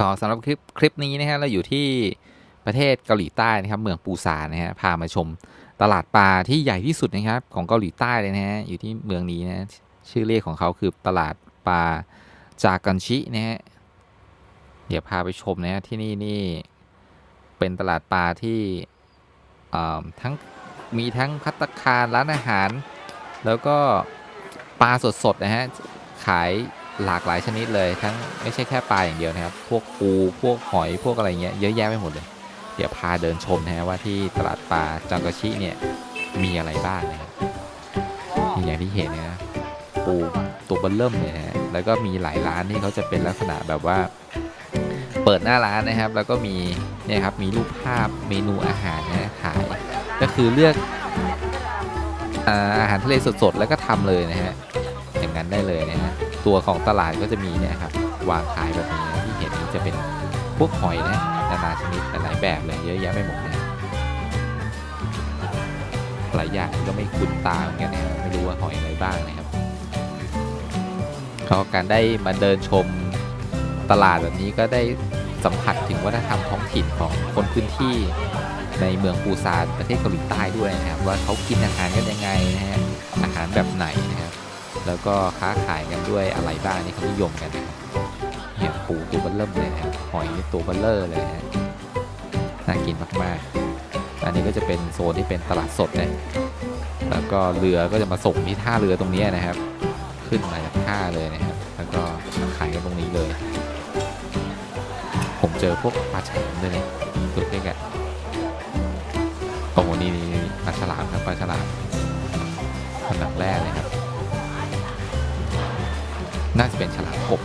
ขอสำหรับคลิปคลิปนี้นะฮะเราอยู่ที่ประเทศเกาหลีใต้นะครับเมืองปูซานนะฮะพามาชมตลาดปลาที่ใหญ่ที่สุดนะครับของเกาหลีใต้เลยนะฮะอยู่ที่เมืองนี้นะชื่อเรียกของเขาคือตลาดปลาจากันชินะฮะเดี๋ยวพาไปชมนะฮะที่นี่นี่เป็นตลาดปลาที่เอ่อทั้งมีทั้งพัตคารร้านอาหาร แล้วก็ปลาสดๆนะฮะขาย หลากหลายชนิดเลย ทั้งไม่ใช่แค่ปลาอย่างเดียวนะครับ พวกปูพวกหอยพวกอะไรเงี้ยเยอะแยะไปหมดเลย เดี๋ยวพาเดินชมนะฮะว่าที่ตลาดปลาจังกะชิเนี่ยมีอะไรบ้างนะครับอย่างที่เห็นนะปูตัวเบลเริ่มเลยนะฮะแล้วก็มีหลายร้านที่เขาจะเป็นลักษณะแบบว่า เปิดหน้าร้านนะครับ แล้วก็มีเนี่ยครับมีรูปภาพเมนูอาหารนะขายก็คือเลือกอาอาหารทะเลสดๆ แล้วก็ทำเลยนะฮะอย่างนั้นได้เลยนะฮะ ตัวของตลาดก็จะมีเนี่ยครับวางขายแบบนี้ที่เห็นนี้จะเป็นพวกหอยนะนานาชนิดหลายแบบเลยเยอะแยะไปหมดนะหลายอย่างก็ไม่คุ้นตาเหมือนกันนะไม่รู้ว่าหอยอะไรบ้างนะครับก็การได้มาเดินชมตลาดแบบนี้ก็ได้สัมผัสถึงวัฒนธรรมท้องถิ่นของคนพื้นที่ในเมืองปูซานประเทศเกาหลีใต้ด้วยนะครับ ว่าเขากินอาหารกันยังไงนะฮะอาหารแบบไหนนะครับ แล้วก็ค้าขายกันด้วยอะไรบ้างที่เขานิยมกันนะครับเห็นปูตัวเบลเริ่มเลยนะครับหอยตัวเบลเลอร์เลยนะฮะน่ากินมากๆ อันนี้ก็จะเป็นโซนที่เป็นตลาดสดนะแล้วก็เรือก็จะมาส่งที่ท่าเรือตรงนี้นะครับ ขึ้นมาจากท่าเลยนะครับ แล้วก็ขายกันตรงนี้เลย ผมเจอพวกปลาฉลามด้วยนะตัวเล็กอะโอ้โหนี่นี่นี่ปลาฉลามครับปลาฉลามอันดับแรกเลยครับ น่าจะเป็นฉลามกบ